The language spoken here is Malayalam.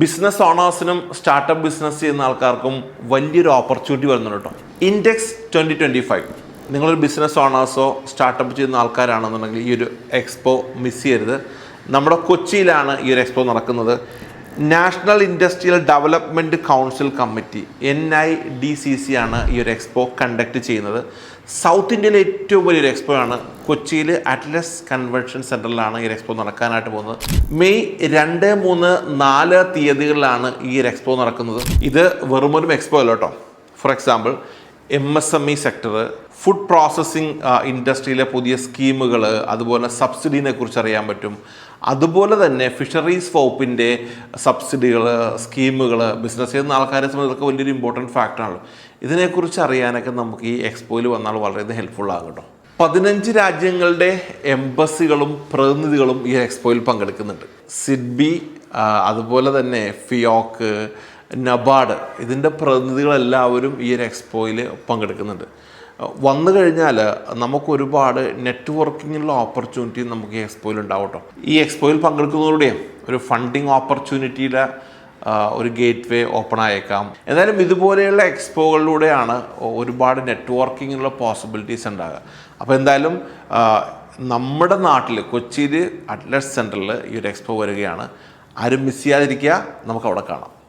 ബിസിനസ് ഓണേഴ്സിനും സ്റ്റാർട്ടപ്പ് ബിസിനസ് ചെയ്യുന്ന ആൾക്കാർക്കും വലിയൊരു ഓപ്പർച്യൂണിറ്റി വരുന്നുണ്ട് കേട്ടോ. ഇൻഡെക്സ് ട്വന്റി ട്വന്റി ഫൈവ് നിങ്ങളൊരു ബിസിനസ് ഓണേഴ്സോ സ്റ്റാർട്ടപ്പ് ചെയ്യുന്ന ആൾക്കാരാണെന്നുണ്ടെങ്കിൽ ഈ ഒരു എക്സ്പോ മിസ് ചെയ്യരുത്. നമ്മുടെ കൊച്ചിയിലാണ് ഈ ഒരു എക്സ്പോ നടക്കുന്നത്. National industrial development council committee N I D C C ആണ് ഈ ഒരു എക്സ്പോ കണ്ടക്ട് ചെയ്യുന്നത്. സൗത്ത് ഇന്ത്യയിലെ ഏറ്റവും വലിയൊരു എക്സ്പോ ആണ് കൊച്ചിയിൽ അറ്റ്ലസ് കൺവെൻഷൻ സെന്ററിലാണ് ഈ എക്സ്പോ നടക്കാനായിട്ട് പോകുന്നത്. മെയ് രണ്ട് മൂന്ന് നാല് തീയതികളിലാണ് ഈ ഒരു എക്സ്പോ നടക്കുന്നത്. ഇത് വെറുമൊരു എക്സ്പോ അല്ല കേട്ടോ. For example M S M E sector food processing ഇൻഡസ്ട്രിയിലെ പുതിയ സ്കീമുകൾ അതുപോലെ സബ്സിഡീനെ കുറിച്ച് അറിയാൻ പറ്റും. അതുപോലെ തന്നെ ഫിഷറീസ് വകുപ്പിന്റെ സബ്സിഡികൾ സ്കീമുകൾ ബിസിനസ് ചെയ്യുന്ന ആൾക്കാരെ സംബന്ധിച്ചൊക്കെ വലിയൊരു ഇമ്പോർട്ടന്റ് ഫാക്ടറാണ് ഇതിനെക്കുറിച്ച് അറിയാനൊക്കെ നമുക്ക് ഈ എക്സ്പോയിൽ വന്നാൽ വളരെയധികം ഹെൽപ്ഫുൾ ആകും കേട്ടോ. പതിനഞ്ച് രാജ്യങ്ങളുടെ എംബസികളും പ്രതിനിധികളും ഈ എക്സ്പോയിൽ പങ്കെടുക്കുന്നുണ്ട്. സിഡ്ബി അതുപോലെ തന്നെ ഫിയോക്ക് നബാർഡ് ഇതിന്റെ പ്രതിനിധികളെല്ലാവരും ഈ ഒരു എക്സ്പോയിൽ പങ്കെടുക്കുന്നുണ്ട്. വന്നു കഴിഞ്ഞാൽ നമുക്ക് ഒരുപാട് നെറ്റ്വർക്കിങ്ങിനുള്ള ഓപ്പർച്യൂണിറ്റി നമുക്ക് ഈ എക്സ്പോയിൽ ഉണ്ടാവും ഈ എക്സ്പോയിൽ പങ്കെടുക്കുന്നതോടെയും ഒരു ഫണ്ടിങ് ഓപ്പർച്യൂണിറ്റിയുടെ ഒരു ഗേറ്റ് വേ ഓപ്പൺ ആയേക്കാം. എന്തായാലും ഇതുപോലെയുള്ള എക്സ്പോകളിലൂടെയാണ് ഒരുപാട് നെറ്റ്വർക്കിങ്ങിനുള്ള പോസിബിലിറ്റീസ് ഉണ്ടാകുക അപ്പോൾ എന്തായാലും നമ്മുടെ നാട്ടിൽ കൊച്ചിയിൽ അറ്റ്ലസ് സെന്ററിൽ ഈ ഒരു എക്സ്പോ വരികയാണ്. ആരും മിസ് ചെയ്യാതിരിക്കുക. നമുക്ക് അവിടെ കാണാം.